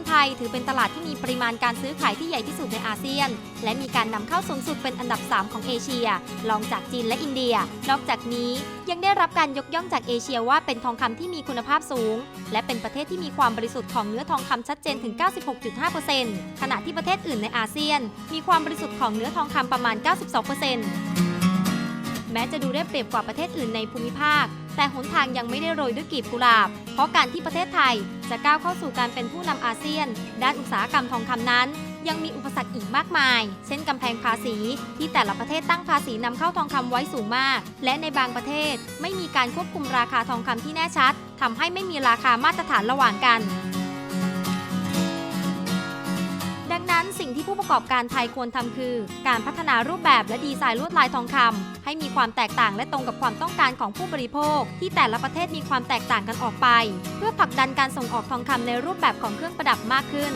ำไทย ถือเป็นตลาดที่มีปริมาณการซื้อขายที่ใหญ่ที่สุดในอาเซียน และมีการนำเข้าสูงสุดเป็นอันดับ 3 ของเอเชียรองจากจีนและอินเดีย นอกจากนี้ยังได้รับการยกย่องจากเอเชียว่าเป็นทองคำที่มีคุณภาพสูง และเป็นประเทศที่มีความบริสุทธิ์ของเนื้อทองคำชัดเจนถึง 96.5%ขณะที่ประเทศอื่นในอาเซียน มีความบริสุทธิ์ของเนื้อทองคำประมาณ 92%แม้จะดูได้เปรียบกว่าประเทศอื่นในภูมิภาค แต่หนทางยังไม่ได้โรยด้วยกีบกุหลาบ เพราะการที่ประเทศไทยจะก้าวเข้าสู่การเป็นผู้นำอาเซียน ด้านอุตสาหกรรมทองคำนั้น ยังมีอุปสรรคอีกมากมาย เช่นกำแพงภาษี ที่แต่ละประเทศตั้งภาษีนำเข้าทองคำไว้สูงมาก และในบางประเทศไม่มีการควบคุมราคาทองคำที่แน่ชัดทำให้ไม่มีราคามาตรฐานระหว่างกัน ผู้ประกอบการไทยควรทำคือ การพัฒนารูปแบบและดีไซน์ลวดลายทองคำให้มีความแตกต่างและตรงกับความต้องการของผู้บริโภค ที่แต่ละประเทศมีความแตกต่างกันออกไป เพื่อผลักดันการส่งออกทองคำในรูปแบบของเครื่องประดับมากขึ้น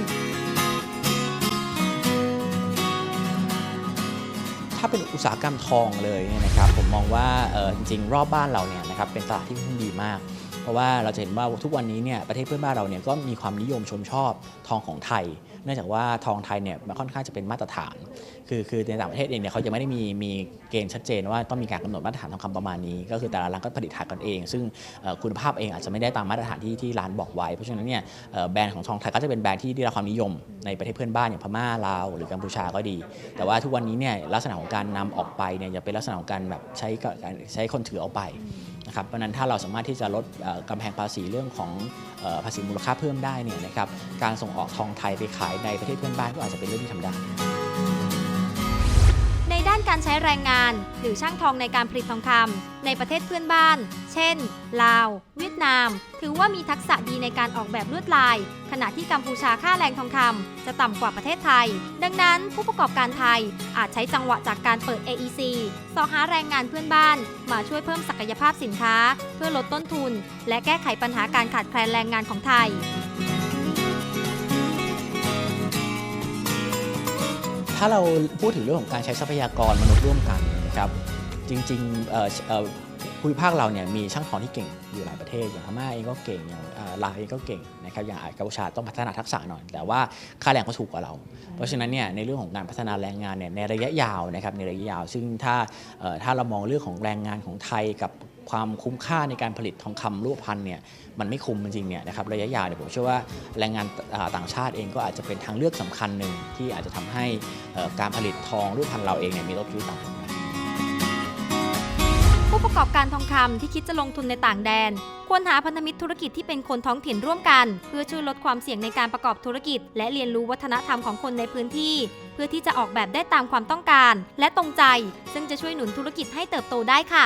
ถ้าเป็นอุตสาหกรรมทองเลยนะครับผมมองว่าจริงๆ รอบบ้านเราเนี่ยนะครับเป็นตลาดที่ดีมาก เพราะว่าเราจะเห็นว่าทุกวันนี้เนี่ยประเทศเพื่อนบ้านเราเนี่ยก็มีความนิยมชมชอบทองของไทย เนื่องจากว่าทองไทยเนี่ยมันค่อนข้างจะเป็นมาตรฐาน คือคือในต่างประเทศเองเนี่ยเขายังไม่ได้มีมีเกณฑ์ชัดเจนว่าต้องมีการกำหนดมาตรฐานทองคำประมาณนี้ ก็คือแต่ละร้านก็ผลิตหากันเอง ซึ่งคุณภาพเองอาจจะไม่ได้ตามมาตรฐานที่ที่ร้านบอกไว้ เพราะฉะนั้นเนี่ยแบรนด์ของทองไทยก็จะเป็นแบรนด์ที่ได้รับความนิยมในประเทศเพื่อนบ้านอย่างพม่าลาวหรือกัมพูชาก็ดี แต่ว่าทุกวันนี้เนี่ยลักษณะของการนำออกไปเนี่ยจะเป็นลักษณะของการแบบใช้ใช้คนถือเอาไป นะครับเพราะนั้นถ้าเราสามารถที่จะลดกำแพงภาษีเรื่องของภาษีมูลค่าเพิ่มได้เนี่ยนะครับการส่งออกทองไทยไปขายในประเทศเพื่อนบ้านก็อาจจะเป็นเรื่องที่ทำได้ ใช้แรงงาน หรือช่างทองในการผลิตทองคำในประเทศเพื่อนบ้าน เช่น ลาว เวียดนาม ถือว่ามีทักษะดีในการออกแบบลวดลาย ขณะที่กัมพูชาค่าแรงทองคำจะต่ำกว่าประเทศไทย ดังนั้นผู้ประกอบการไทยอาจใช้จังหวะจากการเปิด AEC สอหาแรงงานเพื่อนบ้าน มาช่วยเพิ่มศักยภาพสินค้า เพื่อลดต้นทุน และแก้ไขปัญหาการขาดแคลนแรงงานของไทย ถ้าเราพูดถึงเรื่องของการใช้ทรัพยากรมนุษย์ร่วมกันนะครับจริงๆ ภูมิภาคเราเนี่ยมีช่างทองที่เก่งอยู่หลายประเทศอย่างพม่าเองก็เก่งอย่างเอ่อลาวเองก็เก่งนะครับอย่างกัมพูชาต้องพัฒนาทักษะหน่อย แต่ว่าค่าแรงเขาถูกกว่าเรา เพราะฉะนั้นเนี่ยในเรื่องของการพัฒนาแรงงานเนี่ยในระยะยาวนะครับในระยะยาว ซึ่งถ้าเอ่อถ้าเรามองเรื่องของแรงงานของไทยกับความคุ้มค่าในการผลิตทองคำรูปพันธุ์เนี่ยมันไม่คุ้มจริงๆเนี่ยนะครับระยะยาวเนี่ยผมเชื่อว่าแรงงานอ่าต่างชาติเองก็อาจจะเป็นทางเลือกสำคัญหนึ่งที่อาจจะทำให้เอ่อการผลิตทองรูปพันธุ์เราเองเนี่ยมีลดยุ้ยต่ำลงมาผู้ ประกอบการทองคำที่คิดจะลงทุนในต่างแดน ควรหาพันธมิตรธุรกิจที่เป็นคนท้องถิ่นร่วมกัน เพื่อช่วยลดความเสี่ยงในการประกอบธุรกิจ และเรียนรู้วัฒนธรรมของคนในพื้นที่ เพื่อที่จะออกแบบได้ตามความต้องการ และตรงใจ ซึ่งจะช่วยหนุนธุรกิจให้เติบโตได้ค่ะ